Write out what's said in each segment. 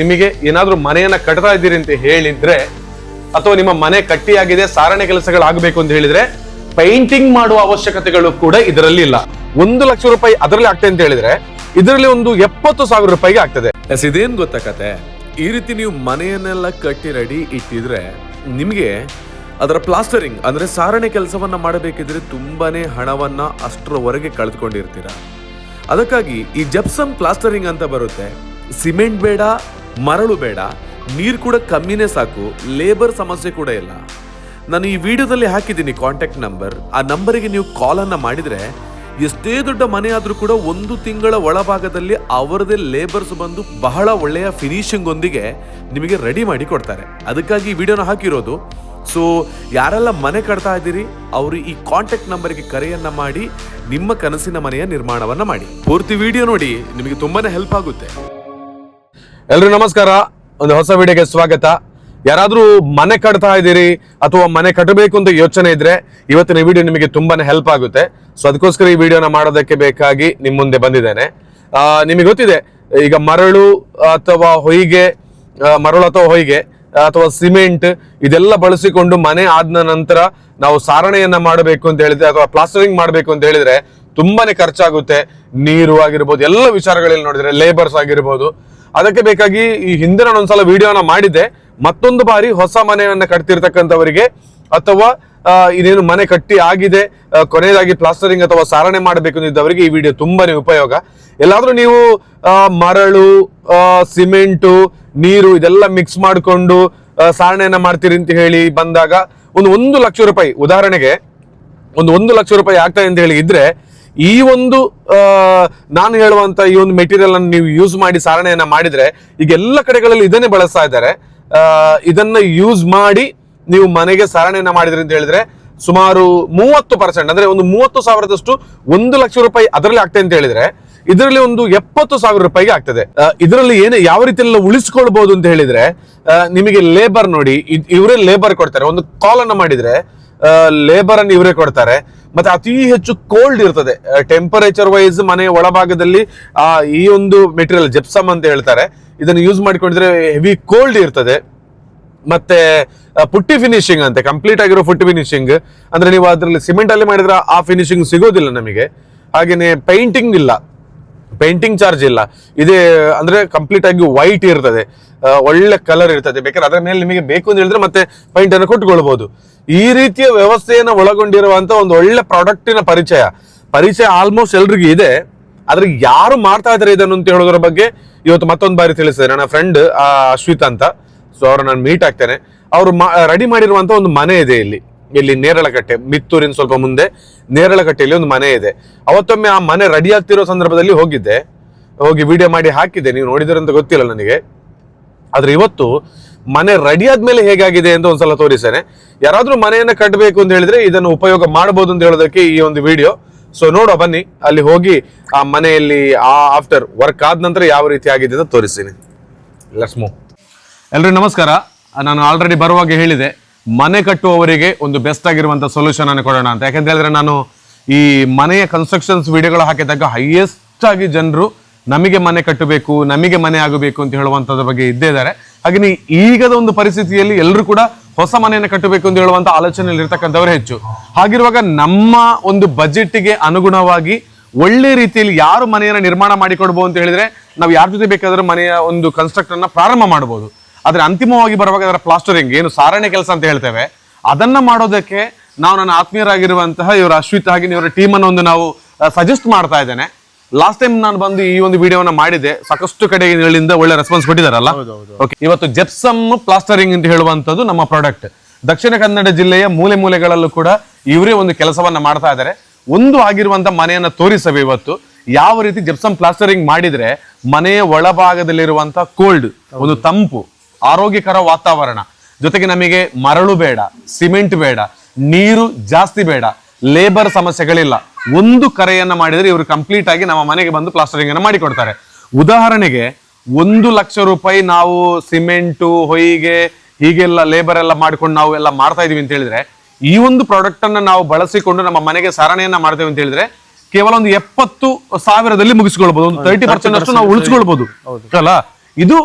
ನಿಮಗೆ ಏನಾದ್ರೂ ಮನೆಯನ್ನ ಕಟ್ತಾ ಇದ್ದೀರಿ ಅಂತ ಹೇಳಿದ್ರೆ, ಅಥವಾ ನಿಮ್ಮ ಮನೆ ಕಟ್ಟಿಯಾಗಿದೆ, ಸಾರಣೆ ಕೆಲಸಗಳಾಗಬೇಕು ಅಂತ ಹೇಳಿದ್ರೆ ಪೈಂಟಿಂಗ್ ಮಾಡುವ ಅವಶ್ಯಕತೆಗಳು ಕೂಡ ಇದರಲ್ಲಿ ಇಲ್ಲ. ಒಂದು ಲಕ್ಷ ರೂಪಾಯಿ ಅದರಲ್ಲಿ ಆಗ್ತದೆ ಅಂತ ಹೇಳಿದ್ರೆ, ಇದರಲ್ಲಿ ಒಂದು ಎಪ್ಪತ್ತು ಸಾವಿರ ರೂಪಾಯಿಗೆ ಆಗ್ತದೆ. ಇದೇನ್ ಗೊತ್ತಾ ಕತೆ? ಈ ರೀತಿ ನೀವು ಮನೆಯನ್ನೆಲ್ಲ ಕಟ್ಟಿ ರೆಡಿ ಇಟ್ಟಿದ್ರೆ ನಿಮಗೆ ಅದರ ಪ್ಲಾಸ್ಟರಿಂಗ್ ಅಂದ್ರೆ ಸಾರಣೆ ಕೆಲಸವನ್ನ ಮಾಡಬೇಕಿದ್ರೆ ತುಂಬಾನೇ ಹಣವನ್ನ ಅಷ್ಟರವರೆಗೆ ಕಳೆದುಕೊಂಡಿರ್ತೀರ. ಅದಕ್ಕಾಗಿ ಈ ಜಪ್ಸಮ್ ಪ್ಲಾಸ್ಟರಿಂಗ್ ಅಂತ ಬರುತ್ತೆ. ಸಿಮೆಂಟ್ ಬೇಡ ಮರಳು ಬೇಡ, ನೀರು ಕೂಡ ಕಮ್ಮಿನೇ ಸಾಕು ಲೇಬರ್ ಸಮಸ್ಯೆ ಕೂಡ ಇಲ್ಲ. ನಾನು ಈ ವಿಡಿಯೋದಲ್ಲಿ ಹಾಕಿದ್ದೀನಿ ಕಾಂಟ್ಯಾಕ್ಟ್ ನಂಬರ್ ಆ ನಂಬರಿಗೆ ನೀವು ಕಾಲನ್ನು ಮಾಡಿದರೆ ಎಷ್ಟೇ ದೊಡ್ಡ ಮನೆ ಆದರೂ ಕೂಡ ಒಂದು ತಿಂಗಳ ಒಳಭಾಗದಲ್ಲಿ ಅವರದೇ ಲೇಬರ್ಸ್ ಬಂದು ಬಹಳ ಒಳ್ಳೆಯ ಫಿನಿಶಿಂಗ್ ಒಂದಿಗೆ ನಿಮಗೆ ರೆಡಿ ಮಾಡಿ ಕೊಡ್ತಾರೆ. ಅದಕ್ಕಾಗಿ ಈ ವಿಡಿಯೋನ ಹಾಕಿರೋದು. ಸೊ ಯಾರೆಲ್ಲ ಮನೆ ಕಟ್ತಾ ಇದ್ದೀರಿ, ಅವರು ಈ ಕಾಂಟ್ಯಾಕ್ಟ್ ನಂಬರ್ಗೆ ಕರೆಯನ್ನು ಮಾಡಿ, ನಿಮ್ಮ ಕನಸಿನ ಮನೆಯ ನಿರ್ಮಾಣವನ್ನು ಮಾಡಿ. ಪೂರ್ತಿ ವಿಡಿಯೋ ನೋಡಿ, ನಿಮಗೆ ತುಂಬಾ ಹೆಲ್ಪ್ ಆಗುತ್ತೆ. ಎಲ್ರು ನಮಸ್ಕಾರ. ಒಂದು ಹೊಸ ವಿಡಿಯೋಗೆ ಸ್ವಾಗತ. ಯಾರಾದರೂ ಮನೆ ಕಟ್ತಾ ಇದ್ದೀರಿ ಅಥವಾ ಮನೆ ಕಟ್ಟಬೇಕು ಅಂತ ಯೋಚನೆ ಇದ್ರೆ ಇವತ್ತಿನ ವಿಡಿಯೋ ನಿಮಗೆ ತುಂಬಾನೇ ಹೆಲ್ಪ್ ಆಗುತ್ತೆ. ಸೊ ಅದಕ್ಕೋಸ್ಕರ ಈ ವಿಡಿಯೋನ ಮಾಡೋದಕ್ಕೆ ಬೇಕಾಗಿ ನಿಮ್ಮ ಮುಂದೆ ಬಂದಿದ್ದೇನೆ. ನಿಮಗೆ ಗೊತ್ತಿದೆ, ಈಗ ಮರಳು ಅಥವಾ ಹೊಯ್ಗೆ ಮರಳು ಅಥವಾ ಹೊಯ್ಗೆ, ಅಥವಾ ಸಿಮೆಂಟ್ ಇದೆಲ್ಲ ಬಳಸಿಕೊಂಡು ಮನೆ ಆದ ನಂತರ ನಾವು ಸಾರಣೆಯನ್ನ ಮಾಡಬೇಕು ಅಂತ ಹೇಳಿದ್ರೆ ಅಥವಾ ಪ್ಲಾಸ್ಟರಿಂಗ್ ಮಾಡಬೇಕು ಅಂತ ಹೇಳಿದ್ರೆ ತುಂಬಾನೇ ಖರ್ಚಾಗುತ್ತೆ. ನೀರು ಆಗಿರ್ಬೋದು, ಎಲ್ಲ ವಿಚಾರಗಳಲ್ಲಿ ನೋಡಿದ್ರೆ ಲೇಬರ್ಸ್ ಆಗಿರ್ಬೋದು. ಅದಕ್ಕೆ ಬೇಕಾಗಿ ಈ ಹಿಂದೆ ನಾನು ಒಂದ್ಸಲ ವಿಡಿಯೋನ ಮಾಡಿದ್ದೆ. ಮತ್ತೊಂದು ಬಾರಿ ಹೊಸ ಮನೆಯನ್ನ ಕಟ್ತಿರ್ತಕ್ಕಂಥವರಿಗೆ ಅಥವಾ ಇನ್ನೇನು ಮನೆ ಕಟ್ಟಿ ಆಗಿದೆ ಕೊನೆಯದಾಗಿ ಪ್ಲಾಸ್ಟರಿಂಗ್ ಅಥವಾ ಸಾರಣೆ ಮಾಡಬೇಕು ಅಂದಿದ್ದವರಿಗೆ ಈ ವಿಡಿಯೋ ತುಂಬಾನೇ ಉಪಯೋಗ. ಎಲ್ಲಾದ್ರೂ ನೀವು ಮರಳು ಸಿಮೆಂಟು, ನೀರು ಇದೆಲ್ಲ ಮಿಕ್ಸ್ ಮಾಡಿಕೊಂಡು ಸಾರಣೆಯನ್ನ ಮಾಡ್ತೀರಿ ಅಂತ ಹೇಳಿ ಬಂದಾಗ ಒಂದು ಒಂದು ಲಕ್ಷ ರೂಪಾಯಿ, ಉದಾಹರಣೆಗೆ ಒಂದು ಒಂದು ಲಕ್ಷ ರೂಪಾಯಿ ಆಗ್ತದೆ ಅಂತ ಹೇಳಿ ಇದ್ರೆ ಈ ಒಂದು ನಾನು ಹೇಳುವಂತ ಈ ಒಂದು ಮೆಟೀರಿಯಲ್ ಅನ್ನು ನೀವು ಯೂಸ್ ಮಾಡಿ ಸಾರಣೆಯನ್ನ ಮಾಡಿದ್ರೆ, ಈಗ ಎಲ್ಲ ಕಡೆಗಳಲ್ಲಿ ಇದನ್ನೇ ಬಳಸ್ತಾ ಇದ್ದಾರೆ. ಇದನ್ನ ಯೂಸ್ ಮಾಡಿ ನೀವು ಮನೆಗೆ ಸಾರಣೆಯನ್ನ ಮಾಡಿದ್ರಿ ಅಂತ ಹೇಳಿದ್ರೆ ಸುಮಾರು ಮೂವತ್ತು ಪರ್ಸೆಂಟ್ ಅಂದ್ರೆ ಒಂದು ಮೂವತ್ತು ಸಾವಿರದಷ್ಟು ಒಂದು ಲಕ್ಷ ರೂಪಾಯಿ ಅದರಲ್ಲಿ ಆಗ್ತದೆ ಅಂತ ಹೇಳಿದ್ರೆ, ಇದರಲ್ಲಿ ಒಂದು ಎಪ್ಪತ್ತು ಸಾವಿರ ರೂಪಾಯಿಗೆ ಆಗ್ತದೆ. ಇದರಲ್ಲಿ ಏನು ಯಾವ ರೀತಿ ಎಲ್ಲ ಉಳಿಸ್ಕೊಳ್ಬಹುದು ಅಂತ ಹೇಳಿದ್ರೆ ನಿಮಗೆ ಲೇಬರ್ ನೋಡಿ ಇವರೇ ಲೇಬರ್ ಕೊಡ್ತಾರೆ. ಒಂದು ಕಾಲ್ ಅನ್ನ ಮಾಡಿದ್ರೆ ಲೇಬರ್ ಅನ್ನು ಇವರೇ ಕೊಡ್ತಾರೆ. ಮತ್ತೆ ಅತಿ ಹೆಚ್ಚು ಕೋಲ್ಡ್ ಇರ್ತದೆ. ಟೆಂಪರೇಚರ್ ವೈಸ್ ಮನೆಯ ಒಳಭಾಗದಲ್ಲಿ, ಆ, ಈ ಒಂದು ಮೆಟೀರಿಯಲ್ ಜೆಪ್ಸಮ್ ಅಂತ ಹೇಳ್ತಾರೆ, ಇದನ್ನು ಯೂಸ್ ಮಾಡಿಕೊಂಡಿದ್ರೆ ಹೆವಿ ಕೋಲ್ಡ್ ಇರ್ತದೆ. ಮತ್ತೆ ಪುಟ್ಟಿ ಫಿನಿಶಿಂಗ್ ಅಂತೆ ಕಂಪ್ಲೀಟ್ ಆಗಿರೋ ಫುಟ್ ಫಿನಿಶಿಂಗ್ ಅಂದ್ರೆ ನೀವು ಅದರಲ್ಲಿ ಸಿಮೆಂಟ್ ಅಲ್ಲಿ ಮಾಡಿದ್ರೆ ಆ ಫಿನಿಶಿಂಗ್ ಸಿಗೋದಿಲ್ಲ ನಮಗೆ. ಹಾಗೇನೆ ಪೇಂಟಿಂಗ್ ಇಲ್ಲ. ಪೇಂಟಿಂಗ್ ಚಾರ್ಜ್ ಇಲ್ಲ. ಇದೇ, ಅಂದ್ರೆ ಕಂಪ್ಲೀಟ್ ಆಗಿ ವೈಟ್ ಇರ್ತದೆ. ಒಳ್ಳೆ ಕಲರ್ ಇರ್ತದೆ. ಬೇಕಾದ್ರೆ ಅದರ ಮೇಲೆ ನಿಮಗೆ ಬೇಕು ಅಂತ ಹೇಳಿದ್ರೆ ಮತ್ತೆ ಪೈಂಟ್ ಅನ್ನು ಕೊಟ್ಟುಕೊಳ್ಬಹುದು ಈ ರೀತಿಯ ವ್ಯವಸ್ಥೆಯನ್ನು ಒಳಗೊಂಡಿರುವಂತ ಒಂದು ಒಳ್ಳೆ ಪ್ರಾಡಕ್ಟಿನ ಪರಿಚಯ. ಪರಿಚಯ ಆಲ್ಮೋಸ್ಟ್ ಎಲ್ರಿಗೂ ಇದೆ. ಆದ್ರೆ ಯಾರು ಮಾಡ್ತಾ ಇದ್ದಾರೆ ಇದನ್ನು ಅಂತ ಹೇಳೋದ್ರ ಬಗ್ಗೆ ಇವತ್ತು ಮತ್ತೊಂದು ಬಾರಿ ತಿಳಿಸಿದೆ ನನ್ನ ಫ್ರೆಂಡ್ ಅಶ್ವಿತ್ ಅಂತ. ಸೊ ಅವ್ರು ನಾನು ಮೀಟ್ ಆಗ್ತೇನೆ. ಅವರು ರೆಡಿ ಮಾಡಿರುವಂತ ಒಂದು ಮನೆ ಇದೆ ಇಲ್ಲಿ. ಇಲ್ಲಿ ನೇರಳಕಟ್ಟೆ, ಮಿತ್ತೂರಿನ ಸ್ವಲ್ಪ ಮುಂದೆ ನೇರಳಕಟ್ಟೆಯಲ್ಲಿ ಒಂದು ಮನೆ ಇದೆ. ಅವತ್ತೊಮ್ಮೆ ಆ ಮನೆ ರೆಡಿ ಆಗ್ತಿರೋ ಸಂದರ್ಭದಲ್ಲಿ ಹೋಗಿದ್ದೆ. ಹೋಗಿ ವಿಡಿಯೋ ಮಾಡಿ ಹಾಕಿದ್ದೆ. ನೀವು ನೋಡಿದ್ರಂತ ಗೊತ್ತಿಲ್ಲ ನನಗೆ. ಆದ್ರೆ ಇವತ್ತು ಮನೆ ರೆಡಿ ಆದ್ಮೇಲೆ ಹೇಗಾಗಿದೆ ಅಂತ ಒಂದ್ಸಲ ತೋರಿಸ್ತೇನೆ. ಯಾರಾದ್ರೂ ಮನೆಯನ್ನ ಕಟ್ಟಬೇಕು ಅಂತ ಹೇಳಿದ್ರೆ ಇದನ್ನು ಉಪಯೋಗ ಮಾಡಬಹುದು ಅಂತ ಹೇಳೋದಕ್ಕೆ ಈ ಒಂದು ವಿಡಿಯೋ ಸೊ ನೋಡುವ, ಬನ್ನಿ. ಅಲ್ಲಿ ಹೋಗಿ ಆ ಮನೆಯಲ್ಲಿ ಆ ಆಫ್ಟರ್ ವರ್ಕ್ ಆದ ನಂತರ ಯಾವ ರೀತಿ ಆಗಿದೆ ಅಂತ ತೋರಿಸ್ತೀನಿ. ಲೆಟ್ಸ್ ಮೂವ್ ಎಲ್ರಿಗೂ ನಮಸ್ಕಾರ. ನಾನು ಆಲ್ರೆಡಿ ಬರುವಾಗ ಹೇಳಿದೆ. ಮನೆ ಕಟ್ಟುವವರಿಗೆ ಒಂದು ಬೆಸ್ಟ್ ಆಗಿರುವಂತ ಸೊಲ್ಯೂಷನ್ ಅನ್ನು ಕೊಡೋಣ ಅಂತ. ಯಾಕಂತ ಹೇಳಿದ್ರೆ ನಾನು ಈ ಮನೆಯ ಕನ್ಸ್ಟ್ರಕ್ಷನ್ಸ್ ವಿಡಿಯೋಗಳು ಹಾಕಿದಾಗ ಹೈಯೆಸ್ಟ್ ಆಗಿ ಜನರು ನಮಗೆ ಮನೆ ಕಟ್ಟಬೇಕು, ನಮಗೆ ಮನೆ ಆಗಬೇಕು ಅಂತ ಹೇಳುವಂತದ ಬಗ್ಗೆ ಇದ್ದೇ ಇದ್ದಾರೆ. ಹಾಗೆ ಈಗದ ಒಂದು ಪರಿಸ್ಥಿತಿಯಲ್ಲಿ ಎಲ್ಲರೂ ಕೂಡ ಹೊಸ ಮನೆಯನ್ನು ಕಟ್ಟಬೇಕು ಅಂತ ಹೇಳುವಂತ ಆಲೋಚನೆಯಲ್ಲಿ ಇರ್ತಕ್ಕಂಥವ್ರು ಹೆಚ್ಚು. ಹಾಗಿರುವಾಗ ನಮ್ಮ ಒಂದು ಬಜೆಟ್ಗೆ ಅನುಗುಣವಾಗಿ ಒಳ್ಳೆ ರೀತಿಯಲ್ಲಿ ಯಾರು ಮನೆಯನ್ನು ನಿರ್ಮಾಣ ಮಾಡಿಕೊಡ್ಬೋದು ಅಂತ ಹೇಳಿದ್ರೆ ನಾವು ಯಾರ ಜೊತೆ ಬೇಕಾದರೂ ಮನೆಯ ಒಂದು ಕನ್ಸ್ಟ್ರಕ್ಟ್ ಅನ್ನ ಪ್ರಾರಂಭ ಮಾಡಬಹುದು ಆದ್ರೆ ಅಂತಿಮವಾಗಿ ಬರುವಾಗ ಅದರ ಪ್ಲಾಸ್ಟರಿಂಗ್ ಏನು ಸಾರಣೆ ಕೆಲಸ ಅಂತ ಹೇಳ್ತೇವೆ. ಅದನ್ನ ಮಾಡೋದಕ್ಕೆ ನಾವು ನನ್ನ ಆತ್ಮೀಯರಾಗಿರುವಂತಹ ಇವರ ಅಶ್ವಿತ್ ಹಾಗೆ ಇವರ ಟೀಮ್ ಅನ್ನು ಒಂದು ನಾವು ಸಜೆಸ್ಟ್ ಮಾಡ್ತಾ ಇದ್ದೇನೆ. ಲಾಸ್ಟ್ ಟೈಮ್ ನಾನು ಬಂದು ಈ ಒಂದು ವಿಡಿಯೋನ ಮಾಡಿದೆ ಸಾಕಷ್ಟು ಕಡೆಗಳಿಂದ ಒಳ್ಳೆ ರೆಸ್ಪಾನ್ಸ್ ಕೊಟ್ಟಿದ್ದಾರಲ್ಲ? ಓಕೆ ಇವತ್ತು ಜೆಪ್ಸಮ್ ಪ್ಲಾಸ್ಟರಿಂಗ್ ಅಂತ ಹೇಳುವಂತದ್ದು ನಮ್ಮ ಪ್ರಾಡಕ್ಟ್ ದಕ್ಷಿಣ ಕನ್ನಡ ಜಿಲ್ಲೆಯ ಮೂಲೆ ಮೂಲೆಗಳಲ್ಲೂ ಕೂಡ ಇವರೇ ಒಂದು ಕೆಲಸವನ್ನ ಮಾಡ್ತಾ ಇದ್ದಾರೆ. ಒಂದು ಆಗಿರುವಂತ ಮನೆಯನ್ನ ತೋರಿಸವೆ ಇವತ್ತು. ಯಾವ ರೀತಿ ಜೆಪ್ಸಮ್ ಪ್ಲಾಸ್ಟರಿಂಗ್ ಮಾಡಿದ್ರೆ ಮನೆಯ ಒಳಭಾಗದಲ್ಲಿರುವಂಥ ಕೋಲ್ಡ್ ಒಂದು ತಂಪು ಆರೋಗ್ಯಕರ ವಾತಾವರಣ. ಜೊತೆಗೆ ನಮಗೆ ಮರಳು ಬೇಡ ಸಿಮೆಂಟ್ ಬೇಡ ನೀರು ಜಾಸ್ತಿ ಬೇಡ ಲೇಬರ್ ಸಮಸ್ಯೆಗಳಿಲ್ಲ. ಒಂದು ಕರೆಯನ್ನ ಮಾಡಿದರೆ ಇವರು ಕಂಪ್ಲೀಟ್ ಆಗಿ ನಮ್ಮ ಮನೆಗೆ ಬಂದು ಪ್ಲಾಸ್ಟರಿಂಗ್ ಅನ್ನ ಮಾಡಿಕೊಡ್ತಾರೆ. ಉದಾಹರಣೆಗೆ ಒಂದು ಲಕ್ಷ ರೂಪಾಯಿ ನಾವು ಸಿಮೆಂಟು ಹೊಯ್ಗೆ ಹೀಗೆಲ್ಲ ಲೇಬರ್ ಎಲ್ಲ ಮಾಡ್ಕೊಂಡು ನಾವು ಎಲ್ಲ ಮಾಡ್ತಾ ಇದೀವಿ ಅಂತ ಹೇಳಿದ್ರೆ ಈ ಒಂದು ಪ್ರಾಡಕ್ಟ್ ಅನ್ನ ನಾವು ಬಳಸಿಕೊಂಡು ನಮ್ಮ ಮನೆಗೆ ಸಾರಣೆಯನ್ನ ಮಾಡ್ತೇವೆ ಅಂತ ಹೇಳಿದ್ರೆ ಕೇವಲ ಒಂದು ಎಪ್ಪತ್ತು ಸಾವಿರದಲ್ಲಿ ಮುಗಿಸ್ಕೊಳ್ಬಹುದು ಒಂದು ತರ್ಟಿ ಪರ್ಸೆಂಟ್ ಅಷ್ಟು ನಾವು ಉಳಿಸ್ಕೊಳ್ಬಹುದು ಅಲ್ಲ? ಇದು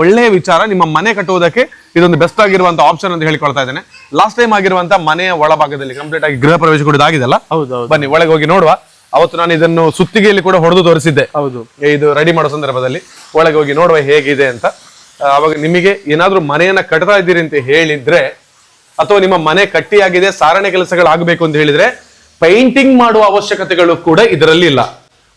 ಒಳ್ಳೆಯ ವಿಚಾರ. ನಿಮ್ಮ ಮನೆ ಕಟ್ಟುವುದಕ್ಕೆ ಇದೊಂದು ಬೆಸ್ಟ್ ಆಗಿರುವಂತ ಆಪ್ಷನ್ ಅಂತ ಹೇಳಿಕೊಳ್ತಾ ಇದ್ದೇನೆ. ಲಾಸ್ಟ್ ಟೈಮ್ ಆಗಿರುವಂತ ಮನೆಯ ಒಳಭಾಗದಲ್ಲಿ ಕಂಪ್ಲೀಟ್ ಆಗಿ ಗೃಹ ಪ್ರವೇಶ ಕೂಡ ಆಗಿದೆಲ್ಲ ಹೌದು ಹೌದು. ಬನ್ನಿ ಒಳಗೆ ಹೋಗಿ ನೋಡುವ. ಅವತ್ತು ನಾನು ಇದನ್ನು ಸುತ್ತಿಗೆಯಲ್ಲಿ ಕೂಡ ಹೊಡೆದು ತೋರಿಸಿದ್ದೆ. ಹೌದು. ಇದು ರೆಡಿ ಮಾಡೋ ಸಂದರ್ಭದಲ್ಲಿ. ಒಳಗೆ ಹೋಗಿ ನೋಡುವ ಹೇಗಿದೆ ಅಂತ. ಅವಾಗ ನಿಮಗೆ ಏನಾದ್ರೂ ಮನೆಯನ್ನ ಕಟ್ತಾ ಇದ್ದೀರಿ ಅಂತ ಹೇಳಿದ್ರೆ ಅಥವಾ ನಿಮ್ಮ ಮನೆ ಕಟ್ಟಿಯಾಗಿದೆ ಸಾರಣೆ ಕೆಲಸಗಳು ಆಗಬೇಕು ಅಂತ ಹೇಳಿದ್ರೆ ಪೈಂಟಿಂಗ್ ಮಾಡುವ ಅವಶ್ಯಕತೆಗಳು ಕೂಡ ಇದರಲ್ಲಿ ಇಲ್ಲ.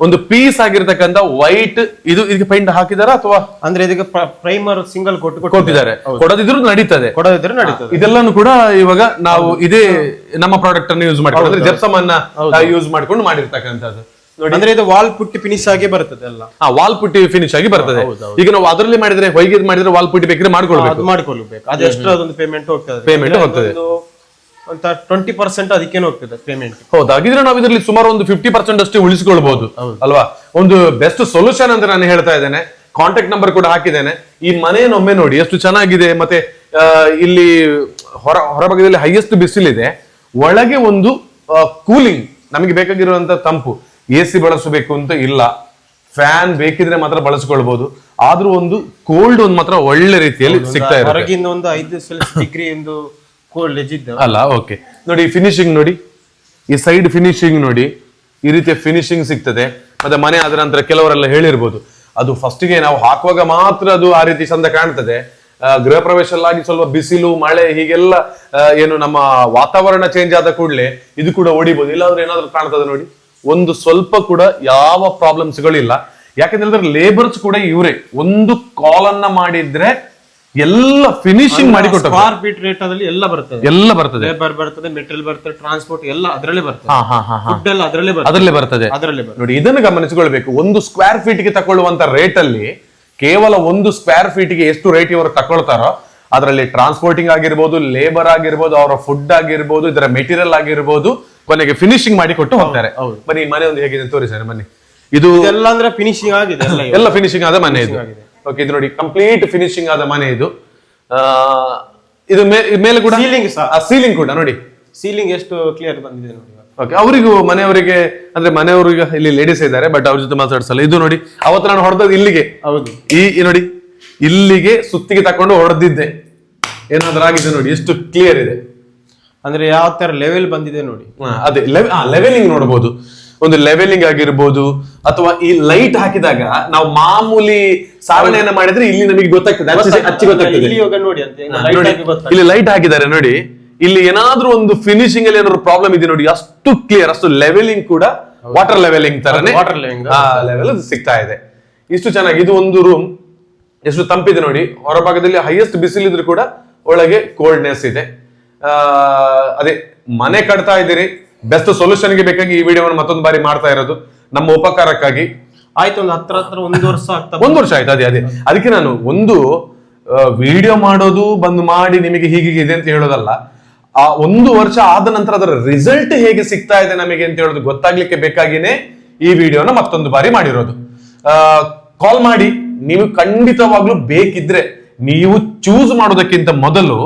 ಒಂದು ಪೀಸ್ ಆಗಿರ್ತಕ್ಕಂಥ ವೈಟ್ ಇದು ಇದಕ್ಕೆ ಪೈಂಟ್ ಹಾಕಿದಾರ ಅಥವಾ? ಅಂದ್ರೆ ಇದಕ್ಕೆ ಪ್ರೈಮರ್ ಸಿಂಗಲ್ ಕೊಟ್ಟು ಕೊಟ್ಟಿದ್ದಾರೆ. ಕೊಡದಿದ್ರು ನಡೀತದೆ. ಕೊಡದಿದ್ರು ನಡೀತದೆ. ಇದೆಲ್ಲಾನು ಕೂಡ ಇವಾಗ ನಾವು ಇದೇ ನಮ್ಮ ಪ್ರಾಡಕ್ಟ್ ಅನ್ನು ಯೂಸ್ ಮಾಡ್ಕೊಂಡು ಅಂದ್ರೆ ಜೆಪ್ಸಮ್ ಅನ್ನ ಯೂಸ್ ಮಾಡ್ಕೊಂಡು ಮಾಡಿರ್ತಕ್ಕಂಥದ್ದು. ಅಂದ್ರೆ ಇದು ವಾಲ್ ಪುಟ್ಟಿ ಫಿನಿಶ್ ಆಗಿ ಬರ್ತದೆ ಎಲ್ಲ ಆ ವಾಲ್ ಪುಟ್ಟಿ ಫಿನಿಶ್ ಆಗಿ ಬರ್ತದೆ. ಈಗ ನಾವು ಅದರಲ್ಲಿ ಮಾಡಿದ್ರೆ ಹೊಯ್ಗೆ ಮಾಡಿದ್ರೆ ವಾಲ್ ಪುಟ್ಟಿ ಬೇಕಿದ್ರೆ ಮಾಡ್ಕೊಳ್ಬೇಕು. ಅದು ಮಾಡಿಕೊಳ್ಳಬೇಕು ಅದು ಎಕ್ಸ್ಟ್ರಾ ಅದೊಂದು ಪೇಮೆಂಟ್ ಹೋಗ್ತದೆ. ಪೇಮೆಂಟ್ ಹೋಗ್ತದೆ. ಅಂತ ಟ್ವೆಂಟಿ ಪರ್ಸೆಂಟ್ ಅದಕ್ಕೇನು ಹೋಗ್ತದೆ ಪೇಮೆಂಟ್ ಹೌದು ಹಾಗಿದ್ರೆ ನಾವು ಇದರಲ್ಲಿ ಸುಮಾರು ಒಂದು ಫಿಫ್ಟಿ ಪರ್ಸೆಂಟ್ ಅಷ್ಟೇ ಉಳಿಸಿಕೊಳ್ಬಹುದು ಅಲ್ವಾ? ಒಂದು ಬೆಸ್ಟ್ ಸೊಲ್ಯೂಷನ್ ಅಂತ ನಾನು ಹೇಳ್ತಾ ಇದ್ದೇನೆ. ಕಾಂಟ್ಯಾಕ್ಟ್ ನಂಬರ್ ಕೂಡ ಹಾಕಿದ್ದೇನೆ. ಈ ಮನೆಯನ್ನು ಒಮ್ಮೆ ನೋಡಿ ಎಷ್ಟು ಚೆನ್ನಾಗಿದೆ. ಮತ್ತೆ ಇಲ್ಲಿ ಹೊರ ಹೊರಭಾಗದಲ್ಲಿ ಹೈಯೆಸ್ಟ್ ಬಿಸಿಲಿದೆ. ಒಳಗೆ ಒಂದು ಕೂಲಿಂಗ್ ನಮಗೆ ಬೇಕಾಗಿರುವಂತಹ ತಂಪು. ಎ ಸಿ ಬಳಸಬೇಕು ಅಂತ ಇಲ್ಲ. ಫ್ಯಾನ್ ಬೇಕಿದ್ರೆ ಮಾತ್ರ ಬಳಸ್ಕೊಳ್ಬಹುದು ಆದ್ರೂ ಒಂದು ಕೋಲ್ಡ್ ಒಂದು ಮಾತ್ರ ಒಳ್ಳೆ ರೀತಿಯಲ್ಲಿ ಸಿಗ್ತಾ ಇದೆ ಒಂದು ಐದು ಡಿಗ್ರಿ ಒಂದು ಇದ್ದ ಅಲ್ಲ ಓಕೆ ನೋಡಿ ಫಿನಿಶಿಂಗ್ ನೋಡಿ. ಈ ಸೈಡ್ ಫಿನಿಶಿಂಗ್ ನೋಡಿ, ಈ ರೀತಿಯ ಫಿನಿಶಿಂಗ್ ಸಿಗ್ತದೆ. ಮತ್ತೆ ಮನೆ ಆದ ನಂತರ ಕೆಲವರೆಲ್ಲ ಹೇಳಿರ್ಬೋದು. ಅದು ಫಸ್ಟ್ಗೆ ನಾವು ಹಾಕುವಾಗ ಮಾತ್ರ ಅದು ಆ ರೀತಿ ಚಂದ ಕಾಣ್ತದೆ. ಗೃಹ ಪ್ರವೇಶಲ್ಲಾಗಿ ಸ್ವಲ್ಪ ಬಿಸಿಲು, ಮಳೆ, ಹೀಗೆಲ್ಲ ಏನು ನಮ್ಮ ವಾತಾವರಣ ಚೇಂಜ್ ಆದ ಕೂಡಲೇ ಇದು ಕೂಡ ಹೊಡಿಬಹುದು ಇಲ್ಲಾಂದ್ರೆ ಏನಾದರೂ ಕಾಣ್ತದೆ ನೋಡಿ. ಒಂದು ಸ್ವಲ್ಪ ಕೂಡ ಯಾವ ಪ್ರಾಬ್ಲಮ್ಸ್ಗಳಿಲ್ಲ ಯಾಕಂತ ಹೇಳಿದ್ರೆ ಲೇಬರ್ಸ್ ಕೂಡ ಇವರೇ. ಒಂದು ಕಾಲನ್ನ ಮಾಡಿದ್ರೆ ಎಲ್ಲ ಫಿನಿಶಿಂಗ್ ಮಾಡಿ ಕೊಟ್ಟು ಸ್ಕ್ವಾರ್ ಫೀಟ್ ರೇಟ್ ಅದ್ರಲ್ಲಿ ಎಲ್ಲ ಬರ್ತದೆ. ಎಲ್ಲ ಬರ್ತದೆ. ಲೇಬರ್ ಬರ್ತದೆ ಮೆಟೀರಿಯಲ್ ಬರ್ತದೆ ಟ್ರಾನ್ಸ್ಪೋರ್ಟ್ ಎಲ್ಲ ಅದರಲ್ಲೇ ಬರ್ತದೆ. ಹಾ ಹಾ ಹಾ ಫುಡ್ ಎಲ್ಲ ಅದರಲ್ಲೇ ಬರ್ತದೆ. ಅದರಲ್ಲೇ ಬರ್ತದೆ. ಅದರಲ್ಲೇ ಬರ್ತದೆ. ನೋಡಿ ಇದನ್ನು ಗಮನಿಸಿಕೊಳ್ಬೇಕು. ಒಂದು ಸ್ಕ್ವೇರ್ ಫೀಟ್ಗೆ ತಗೊಳ್ಳುವಂತ ರೇಟ್ ಅಲ್ಲಿ ಕೇವಲ ಒಂದು ಸ್ಕ್ವೇರ್ ಫೀಟ್ಗೆ ಎಷ್ಟು ರೇಟ್ ಇವರು ತಕೊಳ್ತಾರೋ ಅದರಲ್ಲಿ ಟ್ರಾನ್ಸ್ಪೋರ್ಟಿಂಗ್ ಆಗಿರ್ಬೋದು ಲೇಬರ್ ಆಗಿರ್ಬೋದು ಅವರ ಫುಡ್ ಆಗಿರ್ಬೋದು ಇದರ ಮೆಟೀರಿಯಲ್ ಆಗಿರ್ಬೋದು ಕೊನೆಗೆ ಫಿನಿಶಿಂಗ್ ಮಾಡಿ ಕೊಟ್ಟು ಹೋಗ್ತಾರೆ. ಬನ್ನಿ ಈ ಮನೆ ಒಂದು ಹೇಗಿದೆ ಅಂತ ತೋರಿಸಾರೆ ಬನ್ನಿ. ಇದು ಎಲ್ಲ ಅಂದ್ರೆ ಫಿನಿಶಿಂಗ್ ಆಗಿದೆ ಎಲ್ಲ ಎಲ್ಲ ಫಿನಿಶಿಂಗ್ ಆದ ಮನೆ ಇದು. ಓಕೆ ಇದು ನೋಡಿ ಕಂಪ್ಲೀಟ್ ಫಿನಿಶಿಂಗ್ ಆದ ಮನೆ ಇದು. ಆ, ಇದು ಮೇಲೆ ಕೂಡ ಸೀಲಿಂಗ್ ಸೀಲಿಂಗ್ ಕೂಡ ನೋಡಿ. ಸೀಲಿಂಗ್ ಎಷ್ಟು ಕ್ಲಿಯರ್ ಬಂದಿದೆ ನೋಡಿ ಓಕೆ ಅವರಿಗೂ ಮನೆಯವರಿಗೆ ಅಂದ್ರೆ ಮನೆಯವರಿಗೆ ಇಲ್ಲಿ ಲೇಡೀಸ್ ಇದ್ದಾರೆ ಬಟ್ ಅವ್ರ ಜೊತೆ ಮಾತಾಡ್ಸಲ್ಲ. ಇದು ನೋಡಿ ಅವತ್ತು ನಾನು ಹೊಡೆದದ್ದು ಇಲ್ಲಿಗೆ. ಹೌದು. ಈ ನೋಡಿ ಇಲ್ಲಿಗೆ ಸುತ್ತಿಗೆ ತಕೊಂಡು ಹೊಡೆದಿದ್ದೆ. ಏನಾದ್ರೂ ಆಗಿದೆ ನೋಡಿ ಎಷ್ಟು ಕ್ಲಿಯರ್ ಇದೆ. ಅಂದ್ರೆ ಯಾವ ತರ ಲೆವೆಲ್ ಬಂದಿದೆ ನೋಡಿ. ಅದೇ ಲೆವೆಲಿಂಗ್ ನೋಡಬಹುದು ಒಂದು ಲೆವೆಲಿಂಗ್ ಆಗಿರ್ಬೋದು ಅಥವಾ ಈ ಲೈಟ್ ಹಾಕಿದಾಗ ನಾವು ಮಾಮೂಲಿ ಸಾವನೆಯನ್ನ ಮಾಡಿದ್ರೆ ಇಲ್ಲಿ ನಮಗೆ ಗೊತ್ತಾಗ್ತದೆ. ಅಚ್ಚಿ ಗೊತ್ತಾಗ್ತದೆ. ಇಲ್ಲಿ ಲೈಟ್ ಹಾಕಿದ್ದಾರೆ ನೋಡಿ. ಇಲ್ಲಿ ಏನಾದ್ರೂ ಒಂದು ಫಿನಿಶಿಂಗ್ ಅಲ್ಲಿ ಏನಾದ್ರು ಪ್ರಾಬ್ಲಮ್ ಇದೆ ನೋಡಿ ಅಷ್ಟು ಕ್ಲಿಯರ್ ಅಷ್ಟು ಲೆವೆಲಿಂಗ್ ಕೂಡ ವಾಟರ್ ಲೆವೆಲಿಂಗ್ ತರನೇ ವಾಟರ್. ಲೆವೆಲ್ ಸಿಗ್ತಾ ಇದೆ. ಇಷ್ಟು ಚೆನ್ನಾಗಿ ಇದು ಒಂದು ರೂಮ್ ಎಷ್ಟು ತಂಪಿದೆ ನೋಡಿ. ಹೊರಭಾಗದಲ್ಲಿ ಹೈಯೆಸ್ಟ್ ಬಿಸಿಲಿದ್ರು ಕೂಡ ಒಳಗೆ ಕೋಲ್ಡ್ನೆಸ್ ಇದೆ. ಆ, ಅದೇ ಮನೆ ಕಟ್ತಾ ಇದ್ದೀರಿ. ಬೆಸ್ಟ್ ಸೊಲ್ಯೂಷನ್ಗೆ ಬೇಕಾಗಿ ಈ ವಿಡಿಯೋವನ್ನು ಮತ್ತೊಂದು ಬಾರಿ ಮಾಡ್ತಾ ಇರೋದು. ನಮ್ಮ ಉಪಕಾರಕ್ಕಾಗಿ. ಆಯ್ತು ಒಂದು ಹತ್ರ ಹತ್ರ ಒಂದು ವರ್ಷ ಆಗ್ತಾ ಒಂದು ವರ್ಷ ಆಯ್ತು ಅದೇ ಅದೇ. ಅದಕ್ಕೆ ನಾನು ಒಂದು ವಿಡಿಯೋ ಮಾಡೋದು ಬಂದು ಮಾಡಿ ನಿಮಗೆ ಹೀಗೆ ಇದೆ ಅಂತ ಹೇಳೋದಲ್ಲ. ಆ ಒಂದು ವರ್ಷ ಆದ ನಂತರ ಅದರ ರಿಸಲ್ಟ್ ಹೇಗೆ ಸಿಗ್ತಾ ಇದೆ ನಮಗೆ ಅಂತ ಹೇಳೋದು ಗೊತ್ತಾಗ್ಲಿಕ್ಕೆ ಬೇಕಾಗಿನೇ ಈ ವಿಡಿಯೋನ ಮತ್ತೊಂದು ಬಾರಿ ಮಾಡಿರೋದು. ಕಾಲ್ ಮಾಡಿ ನೀವು ಖಂಡಿತವಾಗ್ಲೂ ಬೇಕಿದ್ರೆ ನೀವು ಚೂಸ್ ಮಾಡೋದಕ್ಕಿಂತ ಮೊದಲು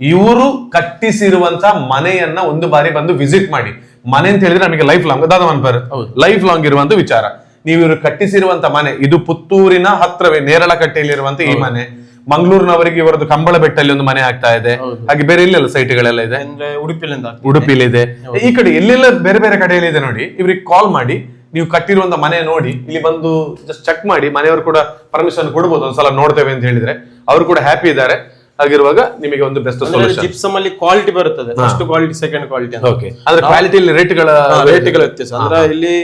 ಇವರು ಕಟ್ಟಿಸಿರುವಂತ ಮನೆಯನ್ನ ಒಂದು ಬಾರಿ ಬಂದು ವಿಸಿಟ್ ಮಾಡಿ. ಮನೆ ಅಂತ ಹೇಳಿದ್ರೆ ನಮಗೆ ಲೈಫ್ ಲಾಂಗ್ ದಾದವನ್ ಪರ್ ಲೈಫ್ ಲಾಂಗ್ ಇರುವಂತ ವಿಚಾರ. ನೀವು ಇವರು ಕಟ್ಟಿಸಿರುವಂತ ಮನೆ ಇದು ಪುತ್ತೂರಿನ ಹತ್ರವೇ ನೇರಳಕಟ್ಟೆಯಲ್ಲಿರುವಂತ ಈ ಮನೆ. ಮಂಗಳೂರಿನವರಿಗೆ ಇವರದ್ದು ಕಂಬಳ ಬೆಟ್ಟಲ್ಲಿ ಒಂದು ಮನೆ ಆಗ್ತಾ ಇದೆ. ಹಾಗೆ ಬೇರೆ ಇಲ್ಲೆಲ್ಲ ಸೈಟ್ಗಳೆಲ್ಲ ಇದೆ? ಅಂದ್ರೆ ಉಡುಪಿಲಿ ಉಡುಪಿಲಿದೆ. ಈ ಕಡೆ ಎಲ್ಲೆಲ್ಲ ಬೇರೆ ಬೇರೆ ಕಡೆಯಲ್ಲಿ ಇದೆ ನೋಡಿ. ಇವ್ರಿಗೆ ಕಾಲ್ ಮಾಡಿ ನೀವು ಕಟ್ಟಿರುವಂತ ಮನೆ ನೋಡಿ. ಇಲ್ಲಿ ಬಂದು ಜಸ್ಟ್ ಚೆಕ್ ಮಾಡಿ. ಮನೆಯವರು ಕೂಡ ಪರ್ಮಿಷನ್ ಕೊಡ್ಬೋದು ಒಂದ್ಸಲ ನೋಡ್ತೇವೆ ಅಂತ ಹೇಳಿದ್ರೆ. ಅವರು ಕೂಡ ಹ್ಯಾಪಿ ಇದ್ದಾರೆ. ಹಾಗಿರುವಾಗ ನಿಮಗೆ ಒಂದು ಬೆಸ್ಟ್ ಸೊಲ್ಯೂಷನ್ ಜಿಪ್ಸಮ್ ಅಲ್ಲಿ ಕ್ವಾಲಿಟಿ ಬರುತ್ತದೆ. First quality second quality okay ಅಂದ್ರೆ ಕ್ವಾಲಿಟಿ ರೇಟ್ಗಳ ರೇಟ್ಗಳ ವ್ಯತ್ಯಾಸ. ಅಂದ್ರೆ ಇಲ್ಲಿ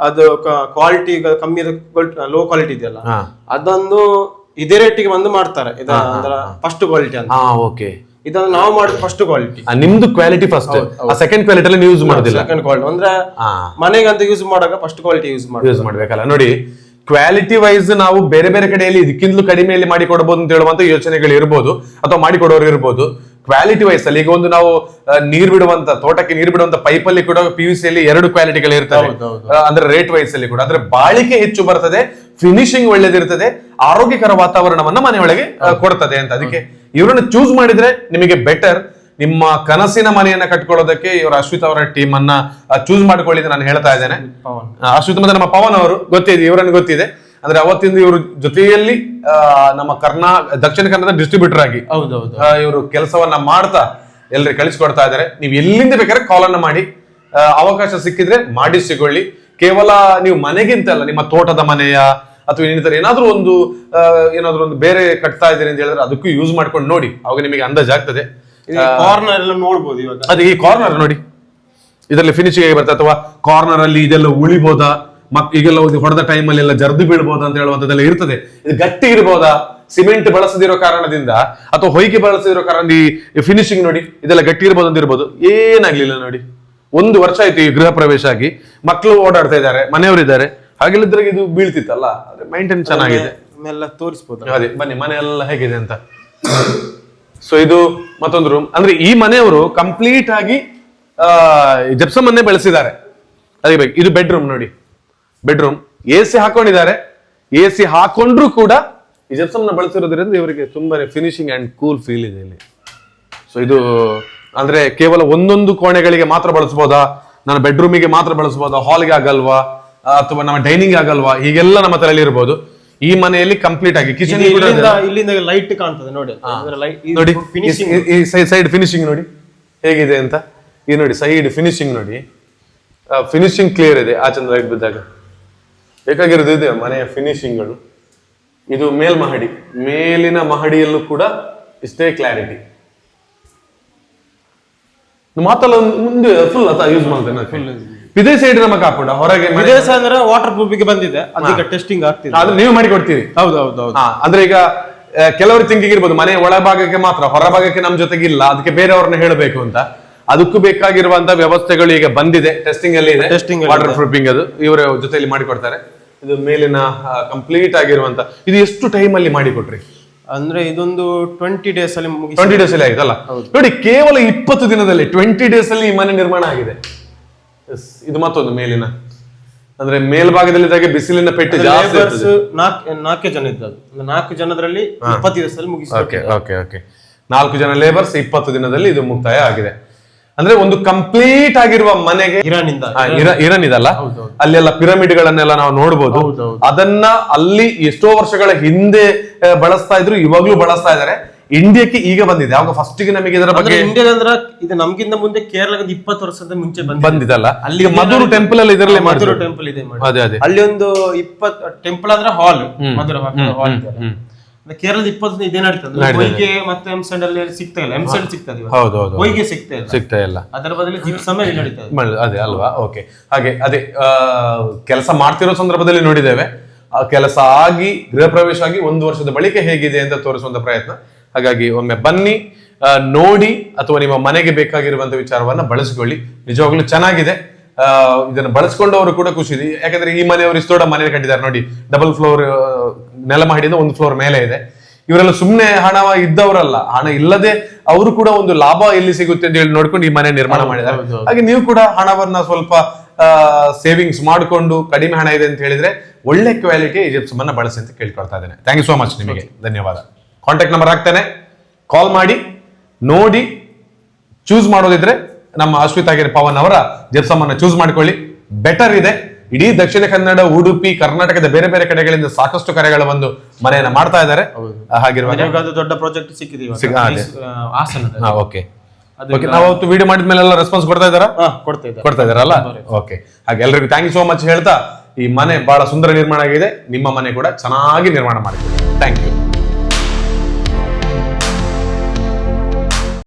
ಅದು ಕ್ವಾಲಿಟಿ ಕಮ್ಮಿ ಲೋ ಕ್ವಾಲಿಟಿ ಇದೆಯಲ್ಲ ಅದೊಂದು ಇದೇ ರೇಟಿಗೆ ಬಂದು ಮಾಡ್ತಾರೆ. ಫಸ್ಟ್ ಕ್ವಾಲಿಟಿ ಅಂತ. ಓಕೆ ಇದನ್ನು ನಾವು ಮಾಡಿದ ಫಸ್ಟ್ ಕ್ವಾಲಿಟಿ ನಿಮ್ದು ಕ್ವಾಲಿಟಿ ಫಸ್ಟ್ ಸೆಕೆಂಡ್ ಕ್ವಾಲಿಟಿ ಅಲ್ಲಿ ಯೂಸ್ ಮಾಡೋದಿಲ್ಲ. ಸೆಕೆಂಡ್ ಕ್ವಾಲಿಟಿ ಅಂದ್ರೆ ಮನೆಗಂತ ಯೂಸ್ ಮಾಡುವಾಗ ಫಸ್ಟ್ ಕ್ವಾಲಿಟಿ ಯೂಸ್ ಮಾಡಿ ಯೂಸ್ ಮಾಡ್ಬೇಕಲ್ಲ. ನೋಡಿ ಕ್ವಾಲಿಟಿ ವೈಸ್ ನಾವು ಬೇರೆ ಬೇರೆ ಕಡೆಯಲ್ಲಿ ಇದಕ್ಕಿಂತಲೂ ಕಡಿಮೆಯಲ್ಲಿ ಮಾಡಿ ಕೊಡಬಹುದು ಅಂತ ಹೇಳುವಂತ ಯೋಚನೆಗಳು ಇರ್ಬೋದು ಅಥವಾ ಮಾಡಿಕೊಡೋರು ಇರ್ಬೋದು. ಕ್ವಾಲಿಟಿ ವೈಸ್ ಅಲ್ಲಿ ಈಗ ಒಂದು ನಾವು ನೀರ್ ಬಿಡುವಂತ ತೋಟಕ್ಕೆ ನೀರ್ ಬಿಡುವಂತ ಪೈಪ್ ಅಲ್ಲಿ ಕೂಡ ಪಿ ಯು ಸಿ ಅಲ್ಲಿ ಎರಡು ಕ್ವಾಲಿಟಿಗಳು ಇರ್ತವೆ. ಅಂದ್ರೆ ರೇಟ್ ವೈಸ್ ಅಲ್ಲಿ ಕೂಡ. ಅಂದ್ರೆ ಬಾಳಿಕೆ ಹೆಚ್ಚು ಬರ್ತದೆ ಫಿನಿಶಿಂಗ್ ಒಳ್ಳೇದಿರ್ತದೆ ಆರೋಗ್ಯಕರ ವಾತಾವರಣವನ್ನ ಮನೆಯೊಳಗೆ ಕೊಡ್ತದೆ ಅಂತ. ಅದಕ್ಕೆ ಇವರನ್ನ ಚೂಸ್ ಮಾಡಿದ್ರೆ ನಿಮಗೆ ಬೆಟರ್ ನಿಮ್ಮ ಕನಸಿನ ಮನೆಯನ್ನ ಕಟ್ಕೊಳ್ಳೋದಕ್ಕೆ ಇವರ ಅಶ್ವಿತ್ ಅವರ ಟೀಮ್ ಅನ್ನ ಚೂಸ್ ಮಾಡ್ಕೊಳ್ಳಿ ಅಂತ ನಾನು ಹೇಳ್ತಾ ಇದ್ದೇನೆ. ಅಶ್ವಿತ್ ಮತ್ತೆ ನಮ್ಮ ಪವನ್ ಅವರು ಗೊತ್ತಿದೆ ಇವರನ್ನು ಗೊತ್ತಿದೆ. ಅಂದ್ರೆ ಅವತ್ತಿಂದ ಇವರು ಜೊತೆಯಲ್ಲಿ ನಮ್ಮ ಕರ್ನಾ ದಕ್ಷಿಣ ಕನ್ನಡ ಡಿಸ್ಟ್ರಿಬ್ಯೂಟರ್ ಆಗಿ ಹೌದೌದು. ಇವರು ಕೆಲಸವನ್ನ ಮಾಡ್ತಾ ಎಲ್ರಿಗೆ ಕಳಿಸ್ಕೊಡ್ತಾ ಇದ್ದಾರೆ. ನೀವು ಎಲ್ಲಿಂದ ಬೇಕಾದ್ರೆ ಕಾಲ್ ಅನ್ನ ಮಾಡಿ ಅವಕಾಶ ಸಿಕ್ಕಿದ್ರೆ ಮಾಡಿ ಸಿಗೊಳ್ಳಿ. ಕೇವಲ ನೀವು ಮನೆಗಿಂತ ಅಲ್ಲ ನಿಮ್ಮ ತೋಟದ ಮನೆಯ ಅಥವಾ ಇನ್ನಿತರ ಏನಾದ್ರೂ ಒಂದು ಏನಾದ್ರೂ ಒಂದು ಬೇರೆ ಕಟ್ತಾ ಇದ್ದೀರಿ ಅಂತ ಹೇಳಿದ್ರೆ ಅದಕ್ಕೂ ಯೂಸ್ ಮಾಡ್ಕೊಂಡು ನೋಡಿ. ಅವಾಗ ನಿಮಗೆ ಅಂದಾಜ್ ಆಗ್ತದೆ. ಕಾರ್ನರ್ ಎಲ್ಲ ನೋಡ್ಬೋದು ಇವಾಗ. ಅದೇ ಈ ಕಾರ್ನರ್ ನೋಡಿ. ಇದರಲ್ಲಿ ಫಿನಿಶಿಂಗ್ ಆಗಿ ಬರ್ತದೆ ಅಥವಾ ಕಾರ್ನರ್ ಅಲ್ಲಿ ಇದೆಲ್ಲ ಉಳಿಬೋದಾ? ಮಕ್ ಈಗೆಲ್ಲ ಒಂದು ಹೊಡೆದ ಟೈಮ್ ಅಲ್ಲಿ ಎಲ್ಲ ಜರ್ದು ಬೀಳ್ಬೋದಾ ಅಂತ ಹೇಳುವಂತದ್ದೆಲ್ಲ ಇರ್ತದೆ. ಇದು ಗಟ್ಟಿ ಇರ್ಬೋದಾ? ಸಿಮೆಂಟ್ ಬಳಸದಿರೋ ಕಾರಣದಿಂದ ಅಥವಾ ಹೊಯ್ಗೆ ಬಳಸದಿರೋ ಕಾರಣ ಈ ಫಿನಿಶಿಂಗ್ ನೋಡಿ ಇದೆಲ್ಲ ಗಟ್ಟಿ ಇರ್ಬೋದು ಅಂತ ಇರ್ಬೋದು. ಏನಾಗ್ಲಿಲ್ಲ ನೋಡಿ. ಒಂದು ವರ್ಷ ಆಯ್ತು ಈ ಗೃಹ ಪ್ರವೇಶ ಆಗಿ. ಮಕ್ಕಳು ಓಡಾಡ್ತಾ ಇದ್ದಾರೆ ಮನೆಯವರಿದ್ದಾರೆ. ಹಾಗೆಲ್ಲದ್ರಾಗ ಇದು ಬೀಳ್ತಿತ್ತಲ್ಲ. ಮೈಂಟೈನ್ ಚೆನ್ನಾಗಿದೆ. ಎಲ್ಲ ತೋರಿಸ್ಬೋದು? ಅದೇ ಬನ್ನಿ ಮನೆ ಎಲ್ಲ ಹೇಗಿದೆ ಅಂತ. ಸೊ ಇದು ಮತ್ತೊಂದು ರೂಮ್ ಅಂದ್ರೆ ಈ ಮನೆಯವರು ಕಂಪ್ಲೀಟ್ ಆಗಿ ಜಪ್ಸಮ್ ಅನ್ನೇ ಬೆಳೆಸಿದ್ದಾರೆ. ಅದಕ್ಕೆ ಬೇಕು, ಇದು ಬೆಡ್ರೂಮ್ ನೋಡಿ. ಬೆಡ್ರೂಮ್ ಎ ಸಿ ಹಾಕೊಂಡಿದ್ದಾರೆ. ಎ ಸಿ ಹಾಕೊಂಡ್ರು ಕೂಡ ಈ ಜಪ್ಸಮ್ನ ಬಳಸಿರೋದ್ರಿಂದ ಇವರಿಗೆ ತುಂಬಾನೇ ಫಿನಿಶಿಂಗ್ ಅಂಡ್ ಕೂಲ್ ಫೀಲ್ ಇದೆ ಇಲ್ಲಿ. ಸೊ ಇದು, ಅಂದ್ರೆ ಕೇವಲ ಒಂದೊಂದು ಕೋಣೆಗಳಿಗೆ ಮಾತ್ರ ಬಳಸಬಹುದಾ ನನ್ನ ಬೆಡ್ರೂಮಿಗೆ ಮಾತ್ರ ಬಳಸಬಹುದಾ ಹಾಲ್ಗೆ ಆಗಲ್ವಾ? ಅಥವಾ ನಮ್ಮ ಡೈನಿಂಗ್ ಆಗಲ್ವಾ? ಹೀಗೆಲ್ಲ ನಮ್ಮ ತಲೆಯಲ್ಲಿ ಇರಬಹುದು ಈ ಮನೆಯಲ್ಲಿ ಕಂಪ್ಲೀಟ್ ಆಗಿ ಕಿಚನ್ ಇಲ್ಲಿಂದ ಇಲ್ಲಿಂದ ಲೈಟ್ ಕಾಣ್ತದೆ ನೋಡಿ. ಲೈಟ್ ನೋಡಿ ಫಿನಿಶಿಂಗ್ ಈ ಸೈಡ್ ಫಿನಿಶಿಂಗ್ ನೋಡಿ. ಹೇಗಿದೆ ಅಂತ? ಈ ನೋಡಿ ಸೈಡ್ ಫಿನಿಶಿಂಗ್ ನೋಡಿ. ಫಿನಿಶಿಂಗ್ ಕ್ಲಿಯರ್ ಇದೆ. ಆ ಚಂದ್ರ ಲೈಟ್ ಬಿದ್ದಾಗ. ಬೇಕಾಗಿರೋದು ಇದೆ ಮನೆಯ ಫಿನಿಶಿಂಗ್ಗಳು ಇದು ಮೇಲ್ಮಹಡಿ ಮೇಲಿನ ಮಹಡಿಯಲ್ಲೂ ಕೂಡ ಇಷ್ಟೇ ಕ್ಲಾರಿಟಿ ಮಾತಲ್ಲ ಮುಂದೆ ಫುಲ್ ಯೂಸ್ ಮಾಡ್ತೇನೆ ಇದೇ ಸೈಡ್ ನಮ್ಮ ಕಾಪುಡ ಹೊರಗೆ ಮನೆ- ವಿದೇಶ ಅಂದ್ರೆ ವಾಟರ್ ಪ್ರೂಫಿಗೆ ಬಂದಿದೆ ಅದೀಗ ಟೆಸ್ಟಿಂಗ್ ಆಗ್ತಿದೆ. ಆದ್ರೆ ನೀವು ಮಾಡಿ ಕೊಡ್ತೀರಿ ಹೌದು ಹೌದು ಹೌದು. ಹಾ ಅಂದ್ರೆ ಈಗ ಆ, ಕೆಲವರು ಥಿಂಕಿಂಗ್ ಇರ್ಬೋದು ಮನೆ ಒಳಭಾಗಕ್ಕೆ ಮಾತ್ರ ಹೊರಭಾಗಕ್ಕೆ ನಮ್ ಜೊತೆಗೆ ಇಲ್ಲ ಅದಕ್ಕೆ ಬೇರೆಯವ್ರನ್ನ ಹೇಳಬೇಕು ಅಂತ. ಅದಕ್ಕೂ ಬೇಕಾಗಿರುವಂತ ವ್ಯವಸ್ಥೆಗಳು ಈಗ ಬಂದಿದೆ ಟೆಸ್ಟಿಂಗ್ ಅಲ್ಲಿ ಇದೆ. Testing ಅಲ್ಲಿ ವಾಟರ್ ಪ್ರೂಫಿಂಗ್ ಅದು ಇವರ ಜೊತೆಯಲ್ಲಿ ಮಾಡಿಕೊಡ್ತಾರೆ. ಇದು ಮೇಲಿನ ಕಂಪ್ಲೀಟ್ ಆಗಿರುವಂತ ಇದು ಎಷ್ಟು ಟೈಮ್ ಅಲ್ಲಿ ಮಾಡಿಕೊಟ್ರಿ? ಅಂದ್ರೆ ಇದೊಂದು ಟ್ವೆಂಟಿ ಡೇಸ್ ಅಲ್ಲಿ ಮುಗಿಸಿ ಟ್ವೆಂಟಿ ಡೇಸ್ ಅಲ್ಲಿ ಆಯ್ತಲ್ಲ ನೋಡಿ ಕೇವಲ ಇಪ್ಪತ್ತು ದಿನದಲ್ಲಿ ಟ್ವೆಂಟಿ ಡೇಸ್ ಅಲ್ಲಿ ಈ ಮನೆ ನಿರ್ಮಾಣ ಆಗಿದೆ. ಇದು ಮತ್ತೊಂದು ಮೇಲಿನ. ಅಂದ್ರೆ ಮೇಲ್ಭಾಗದಲ್ಲಿ ಇದ್ದಾಗೆ ಬಿಸಿಲಿನ ಪೆಟ್ಟು ಜಾಸ್ತಿ ಇರ್ತದೆ. ನಾಲ್ಕು ನಾಲ್ಕು ಜನ ಇದ್ದದ್ದು. ನಾಲ್ಕು ಜನದಲ್ಲಿ ಇಪ್ಪತ್ತು ದಿವಸದಲ್ಲಿ ಮುಗಿಸಿ ಓಕೆ ಓಕೆ ನಾಲ್ಕು ಜನ ಲೇಬರ್ಸ್ ಇಪ್ಪತ್ತು ದಿನದಲ್ಲಿ ಇದು ಮುಕ್ತಾಯ ಆಗಿದೆ. ಅಂದ್ರೆ ಒಂದು ಕಂಪ್ಲೀಟ್ ಆಗಿರುವ ಮನೆಗೆ ಇರಾನ್ ಇಂದ ಆ, ಇರ- ಇರನ್ ಇದಲ್ಲ ಅಲ್ಲೆಲ್ಲ ಪಿರಮಿಡ್ ಗಳನ್ನೆಲ್ಲ ನಾವು ನೋಡಬಹುದು ಹೌದೌದು. ಅದನ್ನ ಅಲ್ಲಿ ಎಷ್ಟೋ ವರ್ಷಗಳ ಹಿಂದೆ ಆ, ಬಳಸ್ತಾ ಇದ್ರು ಇವಾಗ್ಲೂ ಬಳಸ್ತಾ ಇದ್ದಾರೆ. ಇಂಡಿಯಾಕ್ಕೆ ಈಗ ಬಂದಿದೆ. ಅವಾಗ ಫಸ್ಟ್ಗೆ ನಮಗೆ ಇದರ ಬಗ್ಗೆ ಇಂಡಿಯಾ ಅಂದ್ರೆ ಇದು ನಮ್ಗಿಂತ ಮುಂದೆ ಕೇರಳದ ಇಪ್ಪತ್ತು ವರ್ಷದ ಮುಂಚೆ ಬಂದಿದೆ. ಬಂದಿದಲ್ಲ ಅಲ್ಲಿ? ಮಧುರ ಟೆಂಪಲ್ ಅಲ್ಲಿ ಇದರಲ್ಲಿ ಮಧುರ ಟೆಂಪಲ್ ಇದೆ. ಅದೇ ಅದೇ. ಅಲ್ಲಿ ಒಂದು ಇಪ್ಪತ್ ಟೆಂಪಲ್ ಅಂದ್ರೆ ಹಾಲ್ ಮಧುರ ಹಾಲ್ ಕೇರಳದ ಇಪ್ಪತ್ತು ಇದೇ ನಡೀತದೆ. ಹೊಯ್ಗೆ ಮತ್ತೆ ಎಂಸೆಂಡ್ ಅಲ್ಲಿ ಸಿಗ್ತಾ ಇಲ್ಲ. ಎಂಸೆಂಡ್ ಸಿಗ್ತದೆ. ಹೌದು ಹೌದು ಹೊಯ್ಗೆ ಸಿಗ್ತಾ ಇಲ್ಲ. ಸಿಗ್ತಾ ಇಲ್ಲ. ಅದರ ಬದಲು ಜಿಪ್ಸಮ್ ಸಮಯ ನಡೀತದೆ ಅದೇ ಅಲ್ವಾ? ಓಕೆ ಹಾಗೆ ಅದೇ ಕೆಲಸ ಮಾಡ್ತಿರೋ ಸಂದರ್ಭದಲ್ಲಿ ನೋಡಿದ್ದೇವೆ. ಆ ಕೆಲಸ ಆಗಿ ಗೃಹ ಪ್ರವೇಶ ಆಗಿ ಒಂದು ವರ್ಷದ ಬಳಿಕ ಹೇಗಿದೆ ಅಂತ ತೋರಿಸುವಂತ ಪ್ರಯತ್ನ. ಹಾಗಾಗಿ ಒಮ್ಮೆ ಬನ್ನಿ ನೋಡಿ ಅಥವಾ ನಿಮ್ಮ ಮನೆಗೆ ಬೇಕಾಗಿರುವಂತ ವಿಚಾರವನ್ನ ಬಳಸಿಕೊಳ್ಳಿ. ನಿಜವಾಗ್ಲೂ ಚೆನ್ನಾಗಿದೆ. ಇದನ್ನು ಬಳಸ್ಕೊಂಡವರು ಕೂಡ ಖುಷಿ. ಇದೆ ಯಾಕಂದ್ರೆ ಈ ಮನೆಯವರು ಇಷ್ಟೋಡ ಮನೆ ಕಟ್ಟಿದ್ದಾರೆ. ನೋಡಿ ಡಬಲ್ ಫ್ಲೋರ್ ನೆಲ ಮಾಡಿದ ಒಂದು ಫ್ಲೋರ್ ಮೇಲೆ ಇದೆ. ಇವರೆಲ್ಲ ಸುಮ್ಮನೆ ಹಣ ಇದ್ದವರಲ್ಲ. ಹಣ ಇಲ್ಲದೆ ಅವರು ಕೂಡ ಒಂದು ಲಾಭ ಎಲ್ಲಿ ಸಿಗುತ್ತೆ ಅಂತ ಹೇಳಿ ನೋಡ್ಕೊಂಡು ಈ ಮನೆ ನಿರ್ಮಾಣ ಮಾಡಿದ್ದಾರೆ. ಹಾಗೆ ನೀವು ಕೂಡ ಹಣವನ್ನ ಸ್ವಲ್ಪ ಸೇವಿಂಗ್ಸ್ ಮಾಡಿಕೊಂಡು ಕಡಿಮೆ ಹಣ ಇದೆ ಅಂತ ಹೇಳಿದ್ರೆ ಒಳ್ಳೆ ಕ್ವಾಲಿಟಿ ಜಿಪ್ಸಮ್ ಅನ್ನ ಬಳಸಿ ಅಂತ ಕೇಳ್ಕೊಳ್ತಾ ಇದ್ದೇನೆ. ಥ್ಯಾಂಕ್ ಯು ಸೋ ಮಚ್ ನಿಮಗೆ. ಧನ್ಯವಾದ. ಕಾಂಟ್ಯಾಕ್ಟ್ ನಂಬರ್ ಹಾಕ್ತೇನೆ. ಕಾಲ್ ಮಾಡಿ ನೋಡಿ ಚೂಸ್ ಮಾಡೋದಿದ್ರೆ ನಮ್ಮ ಅಶ್ವಿತ್ ಆಗಿರ ಪವನ್ ಅವರ ಜಪ್ಸಮ್ಮನ್ನ ಚೂಸ್ ಮಾಡ್ಕೊಳ್ಳಿ. ಬೆಟರ್ ಇದೆ. ಇಡೀ ದಕ್ಷಿಣ ಕನ್ನಡ ಉಡುಪಿ ಕರ್ನಾಟಕದ ಬೇರೆ ಬೇರೆ ಕಡೆಗಳಿಂದ ಸಾಕಷ್ಟು ಕರೆಗಳು ಬಂದು ಮನೆಯನ್ನ ಮಾಡ್ತಾ ಇದ್ದಾರೆ. ಹಾಗಿರುವಾಗ ದೊಡ್ಡ ಪ್ರಾಜೆಕ್ಟ್ ಸಿಕ್ಕಿದೆ ಓಕೆ ಓಕೆ ನಾವು ಅವತ್ತು ವಿಡಿಯೋ ಮಾಡಿದ ಮೇಲೆ ಎಲ್ಲ ರೆಸ್ಪಾನ್ಸ್ ಕೊಡ್ತಾ ಇದ್ದಾರಾ? ಕೊಡ್ತಾ ಇದ್ದಾರೆ. ಕೊಡ್ತಾ ಇದಾರಲ್ಲ ಓಕೆ ಹಾಗೆ ಎಲ್ರಿಗೂ ಥ್ಯಾಂಕ್ ಯು ಸೋ ಮಚ್ ಹೇಳ್ತಾ ಈ ಮನೆ ಬಹಳ ಸುಂದರ ನಿರ್ಮಾಣ ಆಗಿದೆ. ನಿಮ್ಮ ಮನೆ ಕೂಡ ಚೆನ್ನಾಗಿ ನಿರ್ಮಾಣ ಮಾಡಿದೆ ಥ್ಯಾಂಕ್ ಯು